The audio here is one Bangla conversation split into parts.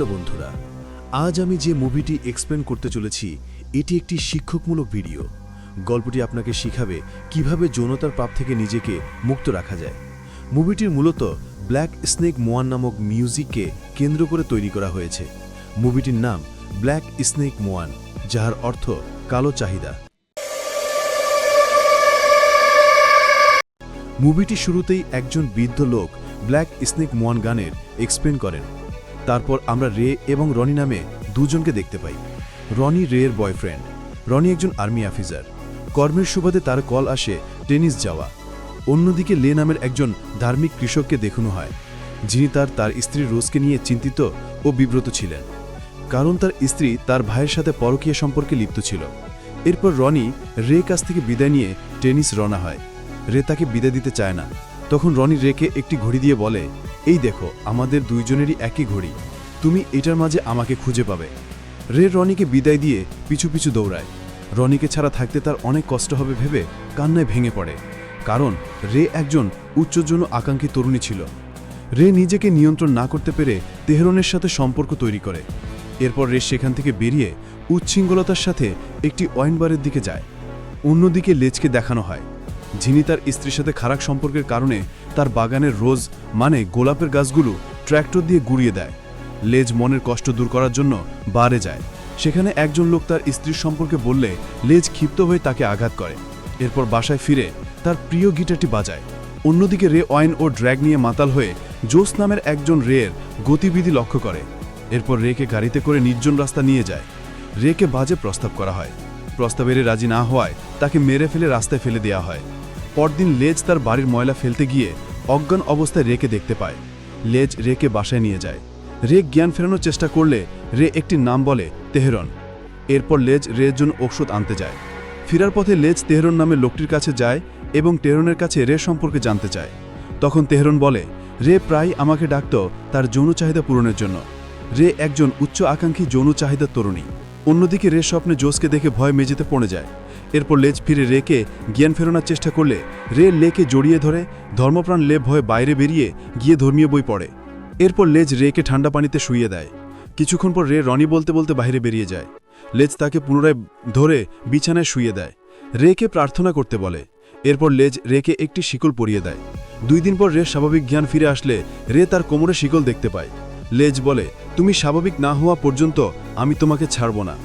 হ্যালো বন্ধুরা, আজ আমি যে মুভিটি এক্সপ্লেন করতে চলেছি, এটি একটি শিক্ষকমূলক ভিডিও গল্পটি আপনাকে শিখাবে কীভাবে যৌনতার পাপ থেকে নিজেকে মুক্ত রাখা যায়। মুভিটির মূলত ব্ল্যাক স্নেক মোয়ান নামক মিউজিককে কেন্দ্র করে তৈরি করা হয়েছে। মুভিটির নাম ব্ল্যাক স্নেক মোয়ান যার অর্থ কালো চাহিদা। মুভিটি শুরুতেই একজন বৃদ্ধ লোক ব্ল্যাক স্নেক মোয়ান গানের এক্সপ্লেন করেন। তারপর আমরা রে এবং রনি নামে দুজনকে দেখতে পাই। রনি রের বয়ফ্রেন্ড। রনি একজন আর্মি অফিসার। কর্মের সুবাদে তার কল আসে টেনিস যাওয়া। অন্যদিকে লে নামের একজন ধার্মিক কৃষককে দেখানো হয়, যিনি তার তার স্ত্রী রোজকে নিয়ে চিন্তিত ও বিব্রত ছিলেন। কারণ তার স্ত্রী তার ভাইয়ের সাথে পরকীয় সম্পর্কে লিপ্ত ছিল। এরপর রনি রে কাছ থেকে বিদায় নিয়ে টেনিস রওনা হয়। রে তাকে বিদায় দিতে চায় না। তখন রনি রেকে একটি ঘড়ি দিয়ে বলে এই দেখো, আমাদের দুইজনেরই একই ঘড়ি। তুমি এটার মাঝে আমাকে খুঁজে পাবে। রে রনিকে বিদায় দিয়ে পিছু পিছু দৌড়ায়। রনিকে ছাড়া থাকতে তার অনেক কষ্ট হবে ভেবে কান্নায় ভেঙে পড়ে। কারণ রে একজন উচ্চজন আকাঙ্ক্ষী তরুণী ছিল। রে নিজেকে নিয়ন্ত্রণ না করতে পেরে তেহরনের সাথে সম্পর্ক তৈরি করে। এরপর রে সেখান থেকে বেরিয়ে উচ্ছৃঙ্খলতার সাথে একটি ওয়াইনবারের দিকে যায়। অন্যদিকে লেজকে দেখানো হয়। যিনি তার স্ত্রীর সাথে খারাপ সম্পর্কের কারণে তার বাগানের রোজ মানে গোলাপের গাছগুলো ট্র্যাক্টর দিয়ে গুড়িয়ে দেয়। লেজ মনের কষ্ট দূর করার জন্য বারে যায়। সেখানে একজন লোক তার স্ত্রীর সম্পর্কে বললে লেজ ক্ষিপ্ত হয়ে তাকে আঘাত করে। এরপর বাসায় ফিরে তার প্রিয় গিটারটি বাজায়। অন্যদিকে রে অয়েন ও ড্র্যাগ নিয়ে মাতাল হয়ে জোস নামের একজন রের গতিবিধি লক্ষ্য করে। এরপর রেকে গাড়িতে করে নির্জন রাস্তা নিয়ে যায়। রেকে বাজে প্রস্তাব করা হয়। প্রস্তাবে রে রাজি না হওয়ায় তাকে মেরে ফেলে রাস্তায় ফেলে দেওয়া হয়। পরদিন লেজ তার বাড়ির ময়লা ফেলতে গিয়ে অজ্ঞান অবস্থায় রেকে দেখতে পায়। লেজ রেকে বাসায় নিয়ে যায়। রে জ্ঞান ফেরানোর চেষ্টা করলে রে একটি নাম বলে, তেহরন। এরপর লেজ রের জন্য ঔষধ আনতে যায়। ফেরার পথে লেজ তেহরন নামে লোকটির কাছে যায় এবং তেহরনের কাছে রে সম্পর্কে জানতে চায়। তখন তেহরন বলে, রে প্রায় আমাকে ডাকত তার যৌন চাহিদা পূরণের জন্য। রে একজন উচ্চ আকাঙ্ক্ষী যৌন চাহিদার তরুণী। অন্যদিকে রে স্বপ্নে জোসকে দেখে ভয় মেঝেতে পড়ে যায়। এরপর লেজ ফিরে রেকে জ্ঞান ফেরানোর চেষ্টা করলে রে লেকে জড়িয়ে ধরে, ধর্মপ্রাণ লে ভয়ে বাইরে বেরিয়ে গিয়ে ধর্মীয় বই পড়ে। এরপর লেজ রেকে ঠান্ডা পানিতে শুইয়ে দেয়। কিছুক্ষণ পর রে রনি বলতে বলতে বাইরে বেরিয়ে যায়। লেজ তাকে পুনরায় ধরে বিছানায় শুইয়ে দেয়। রেকে প্রার্থনা করতে বলে। এরপর লেজ রেকে একটি শিকল পরিয়ে দেয়। দুই দিন পর রে স্বাভাবিক জ্ঞান ফিরে আসলে রে তার কোমরে শিকল দেখতে পায়। লেজ বলে, তুমি স্বাভাবিক না হওয়া পর্যন্ত আমি তোমাকে ছাড়ব না।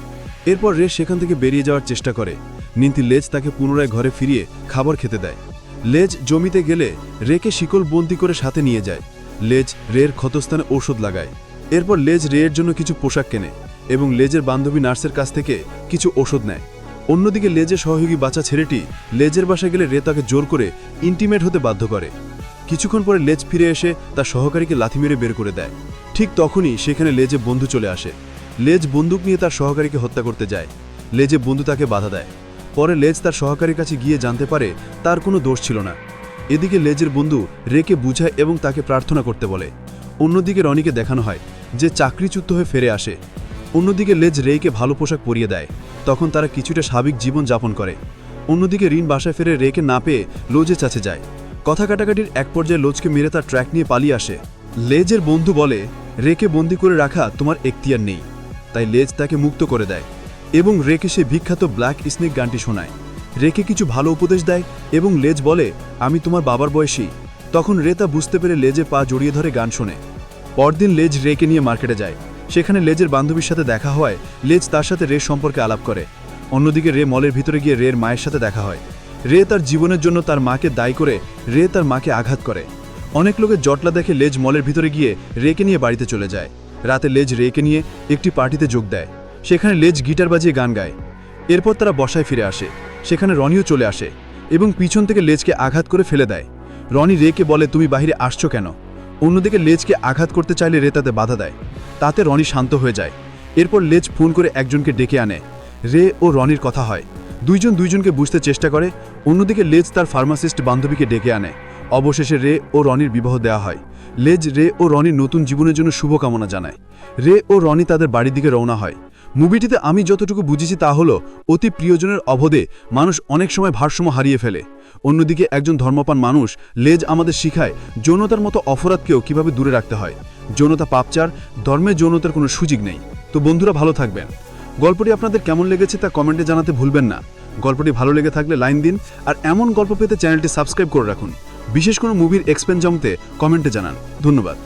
এরপর রে সেখান থেকে বেরিয়ে যাওয়ার চেষ্টা করে। নিন্তি লেজ তাকে পুনরায় ঘরে ফিরিয়ে খাবার খেতে দেয়। লেজ জমিতে গেলে রেকে শিকল বন্দি করে সাথে নিয়ে যায়। লেজ রের ক্ষতস্থানে ঔষধ লাগায়। এরপর লেজ রেয়ের জন্য কিছু পোশাক কেনে এবং লেজের বান্ধবী নার্সের কাছ থেকে কিছু ওষুধ নেয়। অন্যদিকে লেজের সহযোগী বাচ্চা ছেলেটি লেজের বাসায় গেলে রে তাকে জোর করে ইন্টিমেট হতে বাধ্য করে। কিছুক্ষণ পরে লেজ ফিরে এসে তার সহকারীকে লাথি মেরে বের করে দেয়। ঠিক তখনই সেখানে লেজে বন্ধু চলে আসে। লেজ বন্দুক নিয়ে তার সহকারীকে হত্যা করতে যায়। লেজে বন্ধু তাকে বাধা দেয়। পরে লেজ তার সহকারীর কাছে গিয়ে জানতে পারে তার কোনো দোষ ছিল না। এদিকে লেজের বন্ধু রেকে বুঝায় এবং তাকে প্রার্থনা করতে বলে। অন্যদিকে রনিকে দেখানো হয় যে চাকরিচ্যুত হয়ে ফিরে আসে। অন্যদিকে লেজ রেকে ভালো পোশাক পরিয়ে দেয়। তখন তারা কিছুটা স্বাভাবিক জীবন যাপন করে। অন্যদিকে ঋণ বাসায় ফিরে রেকে না পেয়ে লোজের কাছে যায়। কথা কাটাকাটির এক পর্যায়ে লোজকে মেরে তার ট্র্যাক নিয়ে পালিয়ে আসে। লেজের বন্ধু বলে, রেকে বন্দি করে রাখা তোমার এখতিয়ার নেই। তাই লেজ তাকে মুক্ত করে দেয়। এবং রেকে সে বিখ্যাত ব্ল্যাক স্নেক গানটি শোনায়। রেকে কিছু ভালো উপদেশ দেয় এবং লেজ বলে, আমি তোমার বাবার বয়সী। তখন রে তা বুঝতে পেরে লেজে পা জড়িয়ে ধরে গান শোনে। পরদিন লেজ রেকে নিয়ে মার্কেটে যায়। সেখানে লেজের বান্ধবীর সাথে দেখা হয়। লেজ তার সাথে রে সম্পর্কে আলাপ করে। অন্যদিকে রে মলের ভিতরে গিয়ে রের মায়ের সাথে দেখা হয়। রে তার জীবনের জন্য তার মাকে দায়ী করে রে তার মাকে আঘাত করে। অনেক লোকের জটলা দেখে লেজ মলের ভিতরে গিয়ে রেকে নিয়ে বাড়িতে চলে যায়। রাতে লেজ রেকে নিয়ে একটি পার্টিতে যোগ দেয়। সেখানে লেজ গিটার বাজিয়ে গান গায়। এরপর তারা বসায় ফিরে আসে। সেখানে রনিও চলে আসে এবং পিছন থেকে লেজকে আঘাত করে ফেলে দেয়। রনি রেকে বলে, তুমি বাহিরে আসছো কেন? অন্যদিকে লেজকে আঘাত করতে চাইলে রে তাতে বাধা দেয়। তাতে রনি শান্ত হয়ে যায়। এরপর লেজ ফোন করে একজনকে ডেকে আনে। রে ও রনির কথা হয়। দুইজন দুইজনকে বুঝতে চেষ্টা করে। অন্যদিকে লেজ তার ফার্মাসিস্ট বান্ধবীকে ডেকে আনে। অবশেষে রে ও রনির বিবাহ দেওয়া হয়। লেজ রে ও রনির নতুন জীবনের জন্য শুভকামনা জানায়। রে ও রনি তাদের বাড়ির দিকে রওনা হয়। মুভিটিতে আমি যতটুকু বুঝেছি তা হলো, অতি প্রিয়জনের অবধে মানুষ অনেক সময় ভারসাম্য হারিয়ে ফেলে। অন্যদিকে একজন ধর্মপান মানুষ লেজ আমাদের শিখায় যৌনতার মতো অপরাধকেও কীভাবে দূরে রাখতে হয়। যৌনতা পাপচার, ধর্মে যৌনতার কোনো সুযোগ নেই। তো বন্ধুরা, ভালো থাকবেন। গল্পটি আপনাদের কেমন লেগেছে তা কমেন্টে জানাতে ভুলবেন না। গল্পটি ভালো লেগে থাকলে লাইন দিন আর এমন গল্প পেতে চ্যানেলটি সাবস্ক্রাইব করে রাখুন। বিশেষ কোনো মুভির এক্সপেন জমতে কমেন্টে জানান। ধন্যবাদ।